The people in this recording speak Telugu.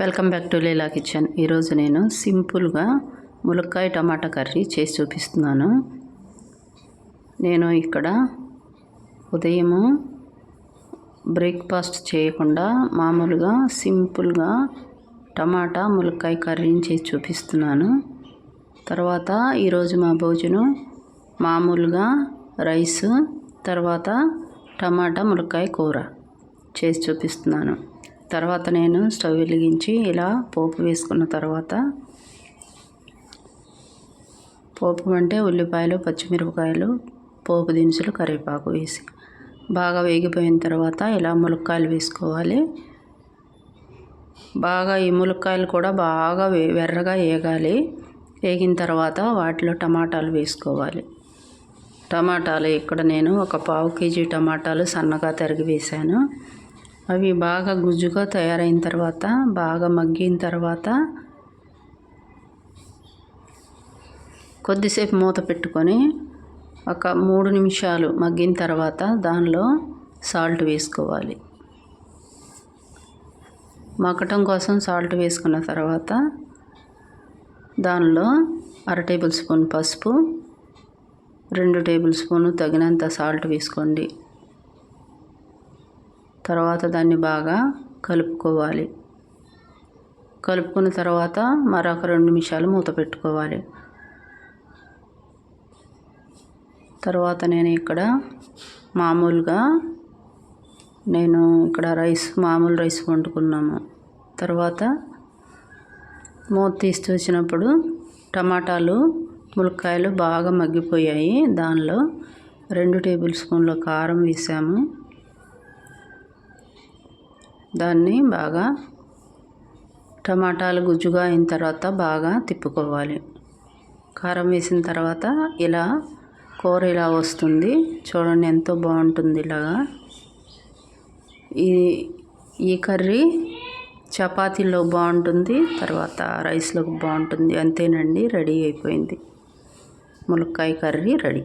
Welcome back to Leela kitchen. ఈరోజు నేను సింపుల్గా ములక్కాయ టమాటా కర్రీ చేసి చూపిస్తున్నాను. నేను ఇక్కడ ఉదయము బ్రేక్ఫాస్ట్ చేయకుండా మామూలుగా సింపుల్గా టమాటా ములక్కాయ కర్రీని చేసి చూపిస్తున్నాను. తర్వాత ఈరోజు మా భోజనం మామూలుగా రైస్ తర్వాత టమాటా ములక్కాయ కూర చేసి చూపిస్తున్నాను. తర్వాత నేను స్టవ్ వెలిగించి ఇలా పోపు వేసుకున్న తర్వాత పోపు అంటే ఉల్లిపాయలు పచ్చిమిరపకాయలు పోపు దినుసులు కరివేపాకు వేసి బాగా వేగిపోయిన తర్వాత ఇలా ములక్కాయలు వేసుకోవాలి. బాగా ఈ ములక్కాయలు కూడా బాగా వెర్రగా వేగాలి వేగిన తర్వాత వాటిలో టమాటాలు వేసుకోవాలి. టమాటాలు ఇక్కడ నేను ఒక పావు కేజీ టమాటాలు సన్నగా తరిగి వేశాను. అవి బాగా గుజ్జుగా తయారైన తర్వాత బాగా మగ్గిన తర్వాత కొద్దిసేపు మూత పెట్టుకొని ఒక మూడు నిమిషాలు మగ్గిన తర్వాత దానిలో సాల్ట్ వేసుకోవాలి. మగ్గటం కోసం సాల్ట్ వేసుకున్న తర్వాత దానిలో అర టేబుల్ స్పూన్ పసుపు రెండు టేబుల్ స్పూన్ తగినంత సాల్ట్ వేసుకోండి. తర్వాత దాన్ని బాగా కలుపుకోవాలి. కలుపుకున్న తర్వాత మరొక రెండు నిమిషాలు మూత పెట్టుకోవాలి. తర్వాత నేను ఇక్కడ మామూలుగా నేను ఇక్కడ రైస్ మామూలు రైస్ వండుకున్నాము. తర్వాత మూత తీస్తూ వచ్చినప్పుడు టమాటాలు ములక్కాయలు బాగా మగ్గిపోయాయి. దానిలో రెండు టేబుల్ స్పూన్ల కారం వేసాము. దాన్ని బాగా టమాటాలు గుజ్జుగా అయిన తర్వాత బాగా తిప్పుకోవాలి. కారం వేసిన తర్వాత ఇలా కూర ఇలా వస్తుంది. చూడండి ఎంతో బాగుంటుంది ఇలాగా. ఈ ఈ కర్రీ చపాతీలో బాగుంటుంది తర్వాత రైస్లోకి బాగుంటుంది. అంతేనండి రెడీ అయిపోయింది. ములక్కాయ కర్రీ రెడీ.